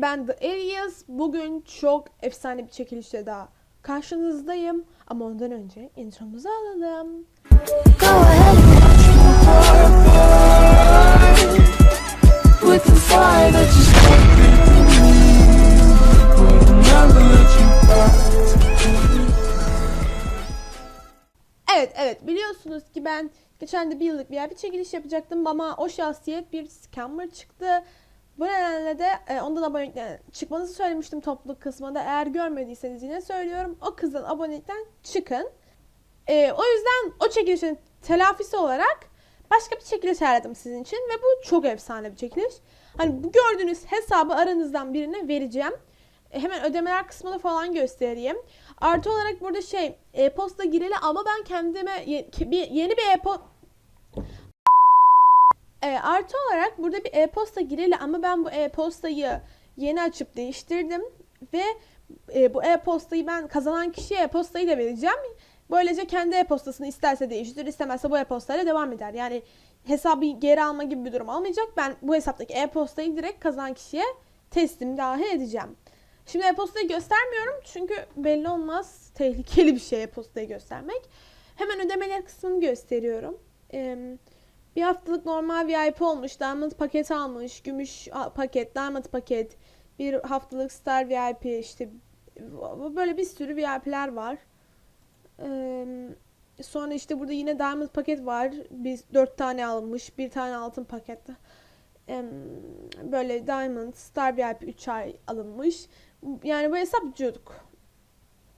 ben The Alias. Bugün çok efsane bir çekilişle daha karşınızdayım. Ama ondan önce intromuzu alalım. Go ahead with the fire that you. Evet evet biliyorsunuz ki ben geçen de bir yıllık bir yer bir çekiliş yapacaktım ama o şahsiyet bir scammer çıktı. Bu nedenle de e, ondan abonelikten çıkmanızı söylemiştim topluluk kısmında. Eğer görmediyseniz yine söylüyorum. O kızın abonelikten çıkın. E, o yüzden o çekilişin telafisi olarak başka bir çekiliş ayarladım sizin için ve bu çok efsane bir çekiliş. Hani bu gördüğünüz hesabı aranızdan birine vereceğim. E, hemen ödemeler kısmını falan göstereyim. Artı olarak burada şey e-posta gireli ama ben kendime ye- bir, yeni bir e-posta artı olarak burada bir e-posta gireli ama ben bu e-postayı yeni açıp değiştirdim ve e, bu e-postayı ben kazanan kişiye e-postayı da vereceğim. Böylece kendi e-postasını isterse değiştirir, istemezse bu e-postayla devam eder. Yani hesabı geri alma gibi bir durum olmayacak. Ben bu hesaptaki e-postayı direkt kazanan kişiye teslim dahi edeceğim. Şimdi e-postayı göstermiyorum çünkü belli olmaz. Tehlikeli bir şey e-postayı göstermek. Hemen ödemeler kısmını gösteriyorum. Ee, bir haftalık normal VIP olmuş. Diamond paket almış. Gümüş paket, Diamond paket. Bir haftalık Star VIP işte böyle bir sürü VIP'ler var. Ee, sonra işte burada yine Diamond paket var. Biz dört tane alınmış. Bir tane altın paket. Em, böyle Diamond, Star VIP 3 ay alınmış. Yani bu hesap cüdük.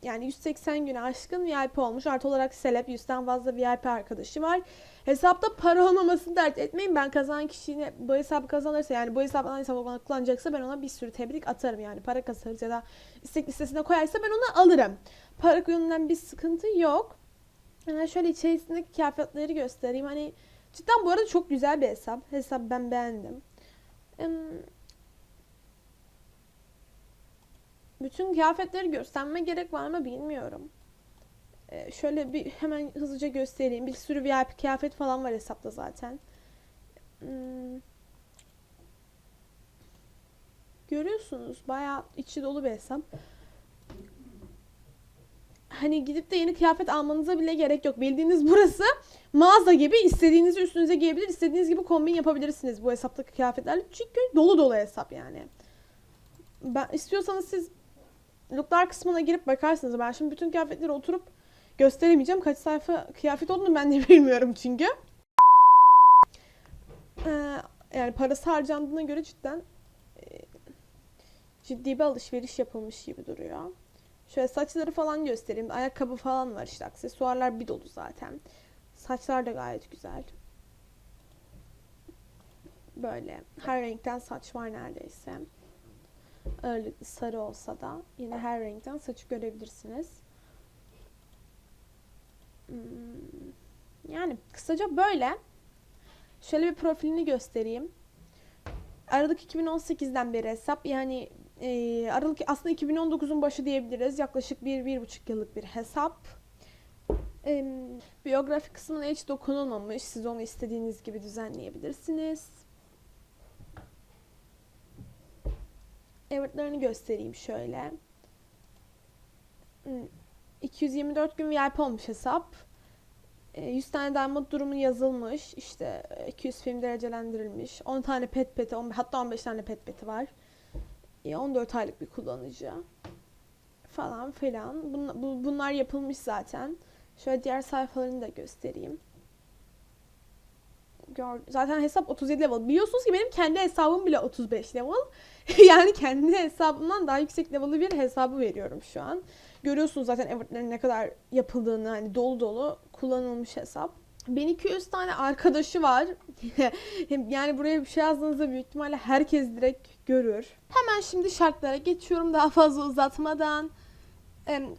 Yani 180 güne aşkın VIP olmuş. Artı olarak Celeb 100'den fazla VIP arkadaşı var. Hesapta para olmamasını dert etmeyin. Ben kazanan kişiye bu hesabı kazanırsa yani bu hesabı aynı hesabı bana kullanacaksa ben ona bir sürü tebrik atarım. Yani para kazanırsa ya da istek listesine koyarsa ben onu alırım. Para yönünden bir sıkıntı yok. Yani şöyle içerisindeki kıyafetleri göstereyim. Hani cidden bu arada çok güzel bir hesap. Hesap ben beğendim. Em, Bütün kıyafetleri gösterme gerek var mı bilmiyorum. Ee, şöyle bir hemen hızlıca göstereyim. Bir sürü VIP kıyafet falan var hesapta zaten. Hmm. Görüyorsunuz bayağı içi dolu bir hesap. Hani gidip de yeni kıyafet almanıza bile gerek yok. Bildiğiniz burası mağaza gibi istediğinizi üstünüze giyebilir, istediğiniz gibi kombin yapabilirsiniz bu hesaptaki kıyafetlerle. Çünkü dolu dolu hesap yani. Ben istiyorsanız siz looklar kısmına girip bakarsınız. Ben şimdi bütün kıyafetleri oturup gösteremeyeceğim. Kaç sayfa kıyafet olduğunu ben de bilmiyorum çünkü. Ee, yani parası harcandığına göre cidden e, ciddi bir alışveriş yapılmış gibi duruyor. Şöyle saçları falan göstereyim. Ayakkabı falan var işte. Aksesuarlar bir dolu zaten. Saçlar da gayet güzel. Böyle her renkten saç var neredeyse ağırlıklı sarı olsa da yine her renkten saçı görebilirsiniz. Hmm, Yani kısaca böyle. Şöyle bir profilini göstereyim. Aralık 2018'den beri hesap yani e, Aralık aslında 2019'un başı diyebiliriz. Yaklaşık bir, bir buçuk yıllık bir hesap. E, biyografi kısmına hiç dokunulmamış. Siz onu istediğiniz gibi düzenleyebilirsiniz. Evert'lerini göstereyim şöyle. Hmm, 224 gün VIP olmuş hesap. E, 100 tane diamond durumu yazılmış. İşte e, 200 film derecelendirilmiş. 10 tane pet peti, on- hatta 15 tane pet peti var. E, 14 aylık bir kullanıcı. Falan filan. Bun- bu- bunlar yapılmış zaten. Şöyle diğer sayfalarını da göstereyim. Gör, zaten hesap 37 level. Biliyorsunuz ki benim kendi hesabım bile 35 level. yani kendi hesabımdan daha yüksek level'lı bir hesabı veriyorum şu an. Görüyorsunuz zaten Evert'lerin ne kadar yapıldığını hani dolu dolu kullanılmış hesap. 1200 tane arkadaşı var. yani buraya bir şey yazdığınızda büyük ihtimalle herkes direkt görür. Hemen şimdi şartlara geçiyorum daha fazla uzatmadan.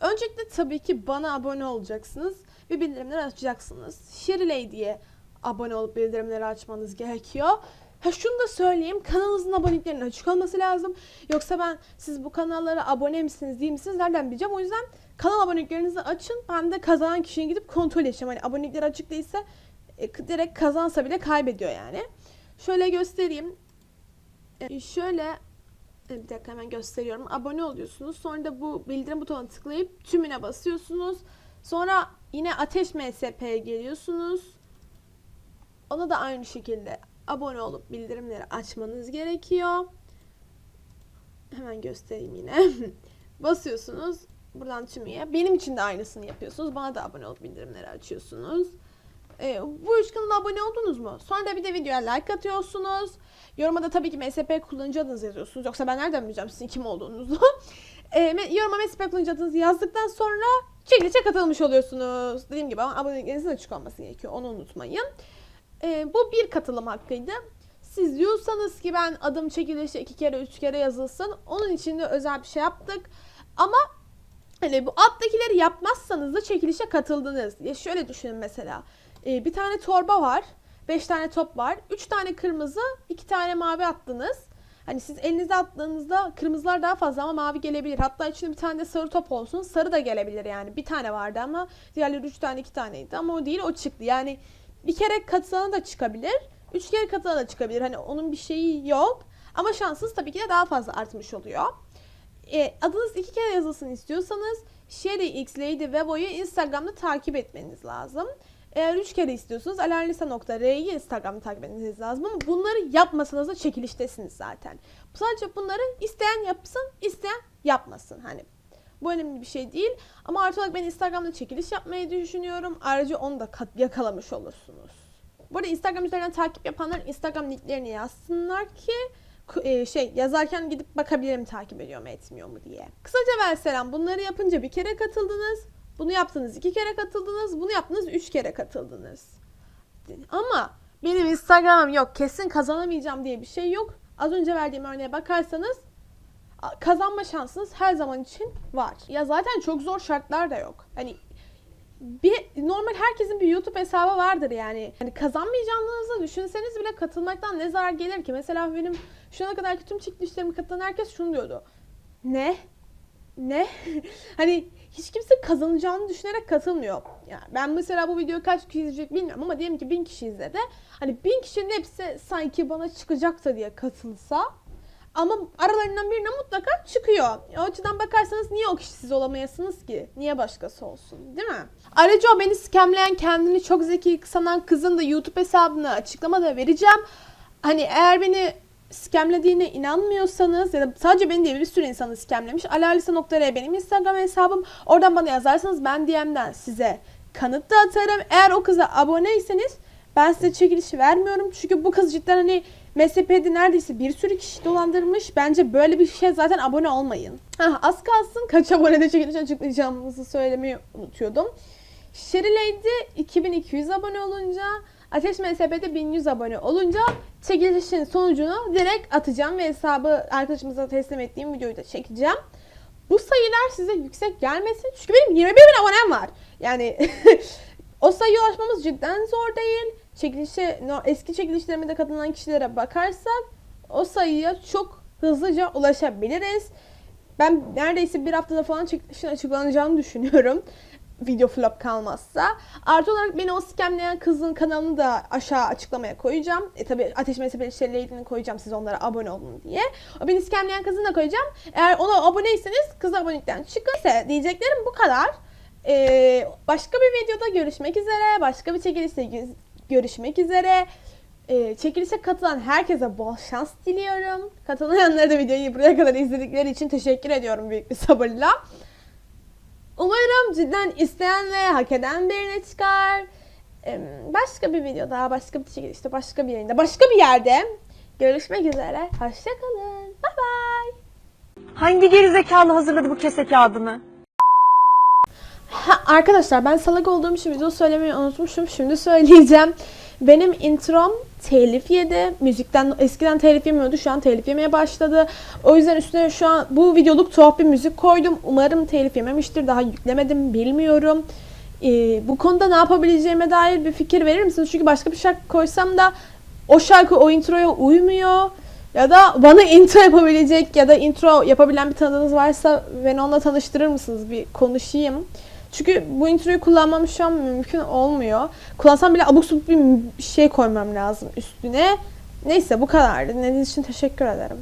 Öncelikle tabii ki bana abone olacaksınız ve bildirimleri açacaksınız. Sherry Lady'ye abone olup bildirimleri açmanız gerekiyor. Ha şunu da söyleyeyim. Kanalınızın aboneliklerinin açık olması lazım. Yoksa ben siz bu kanallara abone misiniz değil misiniz nereden bileceğim. O yüzden kanal aboneliklerinizi açın. Ben de kazanan kişiye gidip kontrol edeceğim. Hani abonelikleri açık değilse e, direkt kazansa bile kaybediyor yani. Şöyle göstereyim. E, şöyle E, Bir dakika hemen gösteriyorum. Abone oluyorsunuz. Sonra da bu bildirim butonuna tıklayıp tümüne basıyorsunuz. Sonra yine Ateş MSP'ye geliyorsunuz. Ona da aynı şekilde abone olup bildirimleri açmanız gerekiyor. Hemen göstereyim yine. Basıyorsunuz. Buradan tümüye. Benim için de aynısını yapıyorsunuz. Bana da abone olup bildirimleri açıyorsunuz. Ee, bu üç kanala abone oldunuz mu? Sonra da bir de videoya like atıyorsunuz. Yoruma da tabii ki MSP kullanıcı adınızı yazıyorsunuz. Yoksa ben nereden bileceğim sizin kim olduğunuzu? e, me- yoruma MSP kullanıcı adınızı yazdıktan sonra çekilişe katılmış oluyorsunuz. Dediğim gibi ama aboneliklerinizin açık olması gerekiyor. Onu unutmayın. E, bu bir katılım hakkıydı. Siz diyorsanız ki ben adım çekilişe iki kere üç kere yazılsın. Onun için de özel bir şey yaptık. Ama hani bu alttakileri yapmazsanız da çekilişe katıldınız. Ya şöyle düşünün mesela. E, bir tane torba var. Beş tane top var. Üç tane kırmızı, iki tane mavi attınız. Hani siz elinize attığınızda kırmızılar daha fazla ama mavi gelebilir. Hatta içinde bir tane de sarı top olsun. Sarı da gelebilir yani. Bir tane vardı ama diğerleri üç tane iki taneydi. Ama o değil o çıktı. Yani bir kere katılana da çıkabilir. Üç kere katılana da çıkabilir. Hani onun bir şeyi yok. Ama şansınız tabii ki de daha fazla artmış oluyor. E, adınız iki kere yazılsın istiyorsanız Sherry X Lady Vevo'yu Instagram'da takip etmeniz lazım. Eğer üç kere istiyorsanız alarlisa.r'yi Instagram'da takip etmeniz lazım ama bunları yapmasanız da çekiliştesiniz zaten. Sadece bunları isteyen yapsın, isteyen yapmasın. Hani bu önemli bir şey değil. Ama artı olarak ben Instagram'da çekiliş yapmayı düşünüyorum. Ayrıca onu da yakalamış olursunuz. Bu arada Instagram üzerinden takip yapanlar Instagram linklerini yazsınlar ki e, şey yazarken gidip bakabilirim takip ediyor mu etmiyor mu diye. Kısaca ve selam bunları yapınca bir kere katıldınız. Bunu yaptınız iki kere katıldınız. Bunu yaptınız üç kere katıldınız. Ama benim Instagram'ım yok kesin kazanamayacağım diye bir şey yok. Az önce verdiğim örneğe bakarsanız kazanma şansınız her zaman için var. Ya zaten çok zor şartlar da yok. Hani bir normal herkesin bir YouTube hesabı vardır yani. Hani kazanmayacağınızı düşünseniz bile katılmaktan ne zarar gelir ki? Mesela benim şu ana kadarki tüm çekilişlerime katılan herkes şunu diyordu. Ne? Ne? hani hiç kimse kazanacağını düşünerek katılmıyor. Yani ben mesela bu videoyu kaç kişi izleyecek bilmiyorum ama diyelim ki bin kişi izledi. Hani bin kişinin hepsi sanki bana çıkacaksa diye katılsa ama aralarından birine mutlaka çıkıyor. O açıdan bakarsanız niye o kişi siz olamayasınız ki? Niye başkası olsun değil mi? Ayrıca o beni skemleyen kendini çok zeki sanan kızın da YouTube hesabını açıklamada vereceğim. Hani eğer beni skemlediğine inanmıyorsanız ya da sadece beni değil bir sürü insanı skemlemiş. alalisa.r benim Instagram hesabım. Oradan bana yazarsanız ben DM'den size kanıt da atarım. Eğer o kıza aboneyseniz ben size çekilişi vermiyorum. Çünkü bu kız cidden hani MSP'de neredeyse bir sürü kişi dolandırmış. Bence böyle bir şey zaten abone olmayın. Hah, az kalsın kaç abonede çekiliş açıklayacağımızı söylemeyi unutuyordum. Lady 2200 abone olunca, Ateş MSP'de 1100 abone olunca çekilişin sonucunu direkt atacağım ve hesabı arkadaşımıza teslim ettiğim videoyu da çekeceğim. Bu sayılar size yüksek gelmesin çünkü benim 21 bin abonem var. Yani o sayıya ulaşmamız cidden zor değil. Çekilişe, eski çekilişlerime katılan kişilere bakarsak o sayıya çok hızlıca ulaşabiliriz. Ben neredeyse bir haftada falan çekilişin açıklanacağını düşünüyorum. Video flop kalmazsa. Artı olarak beni o skemleyen kızın kanalını da aşağı açıklamaya koyacağım. E tabi Ateş Mesafeli Şerleydi'ni koyacağım siz onlara abone olun diye. O beni skemleyen kızını da koyacağım. Eğer ona aboneyseniz kız abonelikten çıkın. İşte diyeceklerim bu kadar. Ee, başka bir videoda görüşmek üzere. Başka bir çekilişte görüşmek üzere. Ee, çekilişe katılan herkese bol şans diliyorum. Katılmayanlara da videoyu buraya kadar izledikleri için teşekkür ediyorum büyük bir sabırla. Umarım cidden isteyen ve hak eden birine çıkar. Ee, Başka bir videoda, başka bir çekilişte, başka bir yerinde, başka bir yerde görüşmek üzere. Hoşçakalın. Bye bye. Hangi gerizekalı hazırladı bu kese kağıdını? Ha, arkadaşlar ben salak olduğum için video söylemeyi unutmuşum. Şimdi söyleyeceğim. Benim introm telif yedi. Müzikten eskiden telif yemiyordu. Şu an telif yemeye başladı. O yüzden üstüne şu an bu videoluk tuhaf bir müzik koydum. Umarım telif yememiştir. Daha yüklemedim. Bilmiyorum. Ee, bu konuda ne yapabileceğime dair bir fikir verir misiniz? Çünkü başka bir şarkı koysam da o şarkı o introya uymuyor. Ya da bana intro yapabilecek ya da intro yapabilen bir tanıdığınız varsa beni onunla tanıştırır mısınız? Bir konuşayım. Çünkü bu introyu kullanmam şu an mümkün olmuyor. Kullansam bile abuk subuk bir şey koymam lazım üstüne. Neyse bu kadardı. Dinlediğiniz için teşekkür ederim.